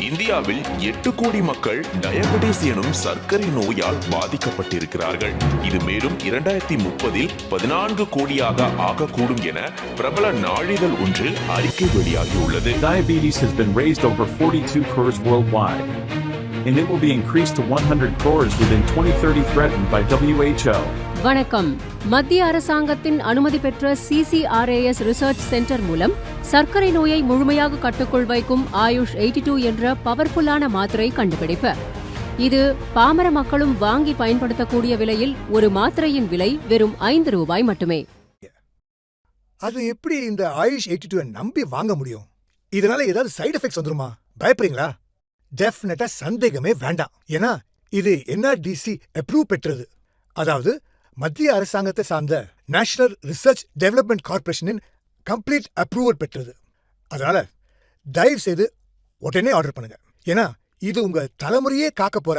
இந்தியாவில் எட்டு கோடி மக்கள் டயபெட்டிஸ் எனும் சர்க்கரை நோயால் பாதிக்கப்பட்டிருக்கிறார்கள் இது மேலும் இரண்டாயிரத்தி முப்பதில் பதினான்கு கோடியாக ஆகக்கூடும் என பிரபல நாளிதழ் ஒன்று அறிக்கை வெளியாகியுள்ளது Diabetes has been raised over 42 crores worldwide. And it will be increased to 100 crores within 2030 threatened by WHO. வணக்கம். மத்திய அரசாங்கத்தின் அனுமதி பெற்ற சிசிஆர்ஏஎஸ் ரிசர்ச் சென்டர் மூலம் சர்க்கரை நோயை முழுமையாக கட்டுக்குள் வைக்கும் ஆயுஷ் எயிட்டி டூ என்ற பவர்ஃபுல்லான மாத்திரை கண்டுபிடிப்பு. இது பாமர மக்களும் வாங்கி பயன்படுத்தக்கூடிய விலையில் ஒரு மாத்திரையின் விலை வெறும் ஐந்து ரூபாய் மட்டுமே. அது எப்படி இந்த ஆயுஷ் எயிட்டி டூ நம்பி வாங்க முடியும்? இதனால ஏதாவது சைடு எஃபெக்ட்ஸ் வந்துருமா? பயப்படுறீங்களா? டெஃபினட்டா சந்தேகமே வேண்டாம். ஏன்னா இது என்ஆர்டிசி அப்ரூவ் பெற்றது. அதாவது மத்திய அரசாங்கத்தை சார்ந்த நேஷனல் ரிசர்ச் டெவலப்மெண்ட் கார்ப்பரேஷனின் கம்ப்ளீட் அப்ரூவல் பெற்றது. அதனால தயவு செய்து உடனே ஆர்டர் பண்ணுங்க. ஏன்னா இது உங்க தலைமுறையே காக்க போற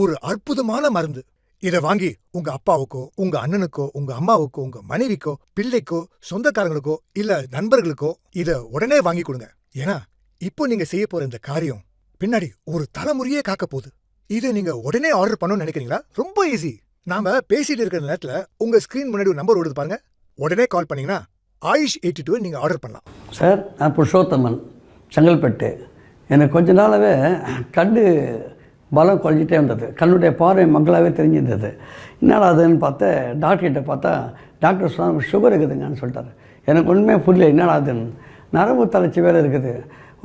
ஒரு அற்புதமான மருந்து. இத வாங்கி உங்க அப்பாவுக்கோ உங்க அண்ணனுக்கோ உங்க அம்மாவுக்கோ உங்க மனைவிக்கோ பிள்ளைக்கோ சொந்தக்காரங்களுக்கோ இல்ல நண்பர்களுக்கோ இத உடனே வாங்கி கொடுங்க. ஏன்னா இப்போ நீங்க செய்ய போற இந்த காரியம் பின்னாடி ஒரு தலைமுறையே காக்க போகுது. இதை நீங்க உடனே ஆர்டர் பண்ணணும்னு நினைக்கிறீங்களா? ரொம்ப ஈஸி நாம பேசிட்டு இருக்கிற நேரத்தில் உங்க ஸ்கிரீன் முன்னாடி ஒரு நம்பர் ஓடுது பாருங்க. உடனே கால் பண்ணீங்கன்னா ஆயுஷ் எயிட்டி டூ நீங்கள் ஆர்டர் பண்ணலாம். சார் நான் புருஷோத்தமன் செங்கல்பட்டு. எனக்கு கொஞ்ச நாளாகவே கண்டு பலம் குறைஞ்சிட்டே வந்தது கண்ணுடைய பார்வை மங்களாகவே தெரிஞ்சிருந்தது. என்னடா அதுன்னு பார்த்து டாக்டர்கிட்ட பார்த்தா டாக்டர் சொன்னாங்க சுகர் இருக்குதுங்கன்னு சொல்லிட்டாரு. எனக்கு ஒன்றுமே புரியல என்னடா அதுன்னு. நரம்பு தளர்ச்சி வேறு இருக்குது.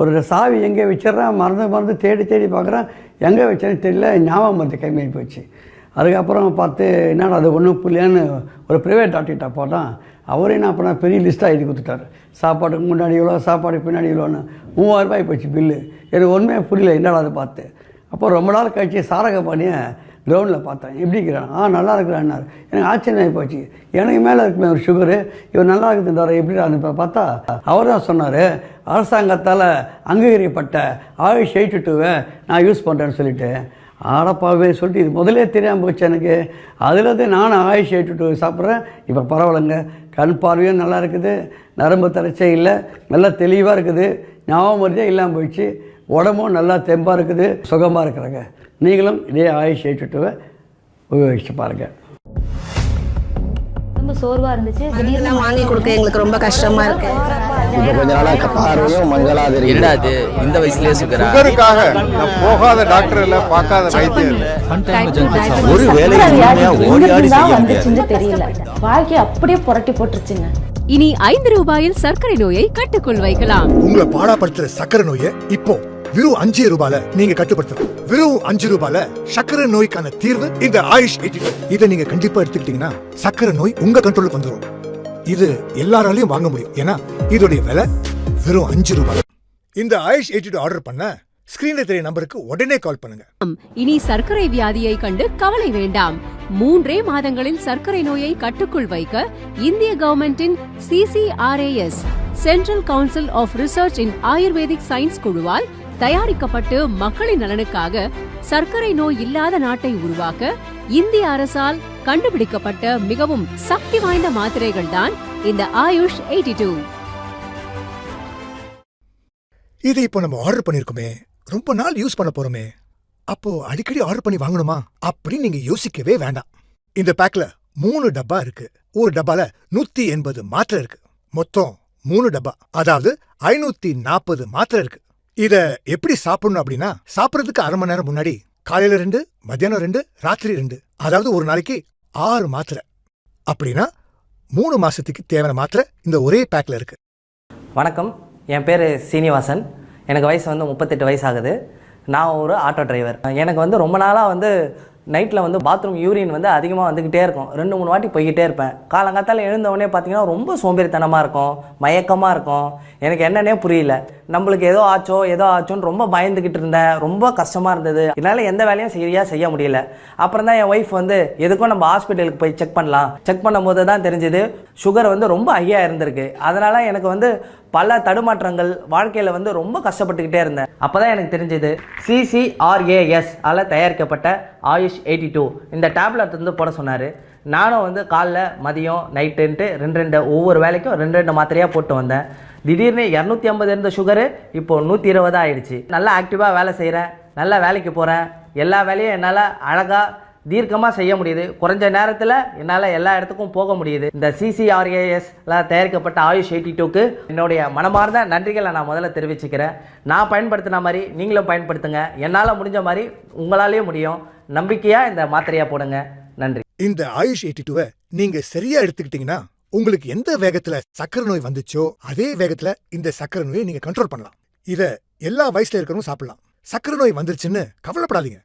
ஒரு சாவி எங்கே வச்சிட்றேன் மறந்து மறந்து தேடி தேடி பார்க்குறேன். எங்கே வச்சேன்னு தெரியல ஞாபகம் வந்து கைமையாகி போச்சு. அதுக்கப்புறம் பார்த்து என்னடா அது ஒன்றும் புள்ளியான்னு ஒரு ப்ரைவேட் டாக்டர்கிட்ட போட்டான் அவரே என்ன பண்ண பெரிய லிஸ்ட்டாக எழுதி கொடுத்துட்டாரு. சாப்பாட்டுக்கு முன்னாடி இவ்வளோ சாப்பாடுக்கு பின்னாடி இவ்வளோன்னு மூவாயிரம் ரூபாய் போச்சு பில்லு எனக்கு ஒன்றுமே புரியல என்னடா அதை பார்த்து. அப்போ ரொம்ப நாள் கழிச்சு சாரக பாணியை கிரவுண்டில் பார்த்தேன். எப்படி இருக்கிறான்? ஆ நல்லா இருக்கிறான்னாரு. எனக்கு ஆச்சரியமாகி போச்சு. எனக்கு மேலே இருக்குமே ஒரு சுகரு இவர் நல்லா இருக்குதுன்றார். எப்படி இப்போ பார்த்தா அவர் தான் சொன்னார் அரசாங்கத்தால் அங்கீகரிக்கப்பட்ட ஆயுஷ் எயிட்டு டூவை நான் யூஸ் பண்ணுறேன்னு சொல்லிட்டு. ஆடப்பாவே சொல்லிட்டு இது முதலே தெரியாமல் போச்சு எனக்கு. அதில் தான் நானும் ஆயுஷ் ஏற்றுட்டு சாப்பிட்றேன். இப்போ பரவாயில்லைங்க. கண் பார்வையும் நல்லா இருக்குது. நரம்பு தரைச்சே இல்லை. நல்லா தெளிவாக இருக்குது. ஞாபகம் மருந்தே இல்லாமல் போயிடுச்சு. உடம்பும் நல்லா தெம்பாக இருக்குது. சுகமாக இருக்கிறாங்க. நீங்களும் இதே ஆயுஷ் எயிட்டு உபயோகிச்சு பாருங்கள் ரொம்ப சோர்வா இருந்துச்சு. திடீர்னு வாங்கி கொடுக்க எங்களுக்கு ரொம்ப கஷ்டமா இருக்கு. கொஞ்ச நாளா பார்வையும் மங்களா தெரியுது என்னடா அது இந்த வயசுலயே சுகரா? சுகருக்காக நான் போகாத டாக்டர் இல்ல பார்க்காத இல்ல. ஒரு வேலையை முழுமையா ஓடி ஆடி செய்ய முடியாது. வந்துச்சுன்னு தெரியல. வாழ்க்கையை அப்படியே புரட்டி போட்டுருச்சுங்க. இனி ஐந்து ரூபாயில் சர்க்கரை நோயை கட்டுக்குள் வைக்கலாம். உங்களை பாடாப்படுத்துற சக்கரை நோயை இப்போ வெறும் அஞ்சு ரூபால நீங்க கட்டுப்படுத்தலாம். வெறும் அஞ்சு ரூபால சக்கரை நோய்க்கான தீர்வு இந்த ஆயுஷ் இதை நீங்க கண்டிப்பா எடுத்துக்கிட்டீங்கன்னா சக்கரை நோய் உங்க கண்ட்ரோலுக்கு வந்துரும். இது எல்லாராலையும் வாங்க முடியும். ஏன்னா இதோடைய விலை வெறும் அஞ்சு ரூபாய். இந்த ஆயுஷ் 82 ஆர்டர் பண்ண ஸ்கிரீன்ல தெரிய நம்பருக்கு உடனே கால் பண்ணுங்க. இனி சர்க்கரை வியாதியை கண்டு கவலை வேண்டாம். மூன்றே மாதங்களில் சர்க்கரை நோயை கட்டுக்குள் வைக்க இந்திய கவர்மெண்டின் CCRAS central council of research in ayurvedic science குழுவால் தயாரிக்கப்பட்டு மக்களின் நலனுக்காக சர்க்கரை நோய் இல்லாத நாட்டை உருவாக்க இந்திய அரசால் கண்டுபிடிக்கப்பட்ட மிகவும் சக்தி வாய்ந்த மாத்திரைகள் தான் இந்த ஆயுஷ் எயிட்டி டூ. இதை இப்போ நம்ம ஆர்டர் பண்ணிருக்கோமே. ரொம்ப நாள் யூஸ் பண்ண போறோமே. அப்போ அடிக்கடி ஆர்டர் பண்ணி வாங்கணுமா? அப்படின்னு நீங்க யோசிக்கவே வேண்டாம். இந்த பேக்ல மூணு டப்பா இருக்கு. ஒரு டப்பால நூத்தி எண்பது மாத்திரை இருக்கு. மொத்தம் மூணு டப்பா. அதாவது ஐநூத்தி நாற்பது மாத்திரை இருக்கு. இத எப்படி சாப்பிடணும் அப்படின்னா சாப்பிடறதுக்கு அரை மணி நேரம் முன்னாடி காலையில ரெண்டு மத்தியானம் ரெண்டு ராத்திரி ரெண்டு அதாவது ஒரு நாளைக்கு ஆறு மாத்திரை. அப்படின்னா மூணு மாசத்துக்கு தேவையான மாத்திரை இந்த ஒரே பேக்ல இருக்கு. வணக்கம். என் பேர் சீனிவாசன். எனக்கு வயசு வந்து முப்பத்தெட்டு வயசு ஆகுது. நான் ஒரு ஆட்டோ டிரைவர் எனக்கு வந்து ரொம்ப நாளாக வந்து நைட்டில் வந்து பாத்ரூம் யூரின் வந்து அதிகமாக வந்துக்கிட்டே இருக்கும். ரெண்டு மூணு வாட்டி போய்கிட்டே இருப்பேன். காலங்காத்தால் எழுந்தவொடனே பார்த்தீங்கன்னா ரொம்ப சோம்பேறித்தனமாக இருக்கும். மயக்கமாக இருக்கும். எனக்கு என்னன்னே புரியல. நம்மளுக்கு ஏதோ ஆச்சோ ஏதோ ஆச்சோன்னு ரொம்ப பயந்துக்கிட்டு இருந்தேன். ரொம்ப கஷ்டமாக இருந்தது. என்னால் எந்த வேலையும் சரியாக செய்ய முடியல. அப்புறம் தான் என் ஒய்ஃப் வந்து எதுக்கும் நம்ம ஹாஸ்பிட்டலுக்கு போய் செக் பண்ணலாம். செக் பண்ணும்போது தான் தெரிஞ்சது சுகர் வந்து ரொம்ப ஹையாக இருந்திருக்கு. அதனால் எனக்கு வந்து பல தடுமாற்றங்கள் வாழ்க்கையில் வந்து ரொம்ப கஷ்டப்பட்டுக்கிட்டே இருந்தேன். அப்போ தான் எனக்கு தெரிஞ்சது சிசிஆர்ஏஎஸ் ஆல் தயாரிக்கப்பட்ட ஆயுஷ் எயிட்டி டூ. இந்த டேப்லெட் வந்து போட சொன்னார். நானும் வந்து காலைல மதியம் நைட்டுன்ட்டு ரெண்டு ரெண்டு ஒவ்வொரு வேலைக்கும் ரெண்டு ரெண்டு மாத்திரையாக போட்டு வந்தேன். திடீர்னு இரநூத்தி ஐம்பது இருந்த சுகரு இப்போ நூற்றி இருபதாக ஆயிடுச்சு. நல்லா ஆக்டிவாக வேலை செய்கிறேன் நல்லா வேலைக்கு போகிறேன் எல்லா வேலையும் என்னால் அழகாக தீர்க்கமாக செய்ய முடியுது. குறைஞ்ச நேரத்தில் என்னால் எல்லா இடத்துக்கும் போக முடியுது. இந்த சிசிஆர்ஏஎஸ்ல தயாரிக்கப்பட்ட ஆயுஷ் எயிட்டி டூக்கு என்னுடைய மனமார்ந்த நன்றிகளை நான் முதல்ல தெரிவிச்சுக்கிறேன். நான் பயன்படுத்தின மாதிரி நீங்களும் பயன்படுத்துங்க. என்னால் முடிஞ்ச மாதிரி உங்களாலேயும் முடியும். நம்பிக்கையாக இந்த மாத்திரையாக போடுங்க. நன்றி. இந்த ஆயுஷ் எயிட்டி டூவை நீங்கள் சரியாக எடுத்துக்கிட்டீங்கன்னா உங்களுக்கு எந்த வேகத்துல சக்கரை நோய் வந்துச்சோ அதே வேகத்துல இந்த சக்கரை நோயை நீங்க கண்ட்ரோல் பண்ணலாம். இத எல்லா வயசுல இருக்கிறவங்க சாப்பிடலாம். சக்கரை நோய் வந்துருச்சுன்னு கவலைப்படாதீங்க.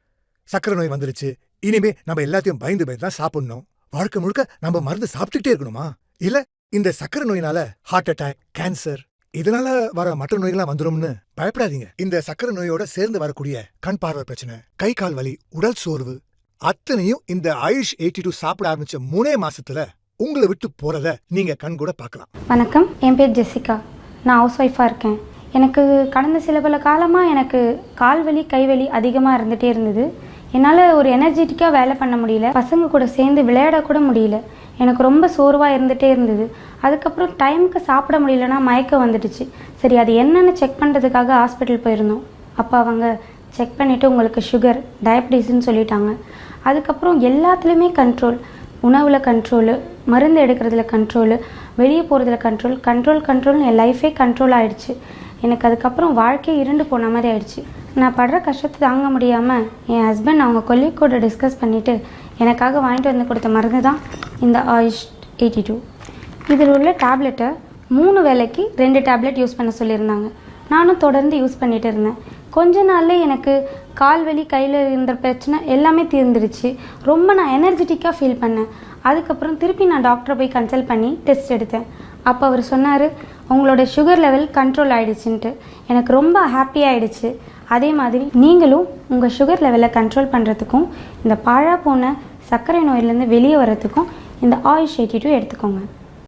சக்கரை நோய் வந்துருச்சு. இனிமே நம்ம எல்லாத்தையும் பயந்து பயந்து தான் சாப்பிடணும். வாழ்க்கை முழுக்க நம்ம மருந்து சாப்பிட்டுட்டே இருக்கணுமா? இல்ல இந்த சக்கரை நோயினால ஹார்ட் அட்டாக் கேன்சர் இதனால வர மற்ற நோய்கள்லாம் வந்துரும்னு பயப்படாதீங்க. இந்த சக்கரை நோயோட சேர்ந்து வரக்கூடிய கண் பார்வை பிரச்சனை கை கால் வலி உடல் சோர்வு அத்தனையும் இந்த ஆயுஷ் எயிட்டி டூ சாப்பிட ஆரம்பிச்ச மூணே மாசத்துல உங்களை விட்டு போறத நீங்க கண் கூட பார்க்கலாம். வணக்கம். என் பேர் ஜெசிகா. நான் ஹவுஸ் ஒய்ஃபாக இருக்கேன். எனக்கு கடந்த சில பல காலமாக எனக்கு கால் வலி கைவலி அதிகமாக இருந்துகிட்டே இருந்தது. என்னால் ஒரு எனர்ஜெட்டிக்காக வேலை பண்ண முடியல. பசங்க கூட சேர்ந்து விளையாட கூட முடியல. எனக்கு ரொம்ப சோர்வாக இருந்துகிட்டே இருந்தது. அதுக்கப்புறம் டைமுக்கு சாப்பிட முடியலன்னா மயக்கம் வந்துடுச்சு. சரி அது என்னென்னு செக் பண்ணுறதுக்காக ஹாஸ்பிட்டல் போயிருந்தோம். அப்போ அவங்க செக் பண்ணிவிட்டு உங்களுக்கு சுகர் டயபிட்டிஸ்ன்னு சொல்லிட்டாங்க. அதுக்கப்புறம் எல்லாத்துலேயுமே கண்ட்ரோல் உணவில் கண்ட்ரோலு மருந்து எடுக்கிறதுல கண்ட்ரோலு வெளியே போகிறதுல கண்ட்ரோல் கண்ட்ரோல் கண்ட்ரோல்னு என் லைஃபே கண்ட்ரோல் ஆகிடுச்சு எனக்கு அதுக்கப்புறம் வாழ்க்கையே இருண்டு போன மாதிரி ஆயிடுச்சு. நான் படுற கஷ்டத்தை தாங்க முடியாமல் என் ஹஸ்பண்ட் அவங்க கொல்லிக் கூட டிஸ்கஸ் பண்ணிவிட்டு எனக்காக வாங்கிட்டு வந்து கொடுத்த மருந்து தான் இந்த ஆயுஷ் எயிட்டி டூ இதில் உள்ள டேப்லெட்டை மூணு வேலைக்கு ரெண்டு டேப்லெட் யூஸ் பண்ண சொல்லியிருந்தாங்க. நானும் தொடர்ந்து யூஸ் பண்ணிகிட்டு இருந்தேன். கொஞ்ச நாள்ல எனக்கு கால் வலி கையில் இருந்த பிரச்சனை எல்லாமே தீர்ந்துருச்சு. ரொம்ப நான் எனர்ஜெட்டிக்காக ஃபீல் பண்ணேன். அதுக்கப்புறம் திருப்பி நான் டாக்டரை போய் கன்சல்ட் பண்ணி டெஸ்ட் எடுத்தேன். அப்போ அவர் சொன்னார் உங்களோட சுகர் லெவல் கண்ட்ரோல் ஆகிடுச்சின்ட்டு எனக்கு ரொம்ப ஹாப்பியாகிடுச்சு அதே மாதிரி நீங்களும் உங்கள் சுகர் லெவலை கண்ட்ரோல் பண்ணுறதுக்கும் இந்த பாழா போன சர்க்கரை நோயிலேருந்து வெளியே வரத்துக்கும் இந்த ஆயுஷ் எயிட்டி டூ எடுத்துக்கோங்க.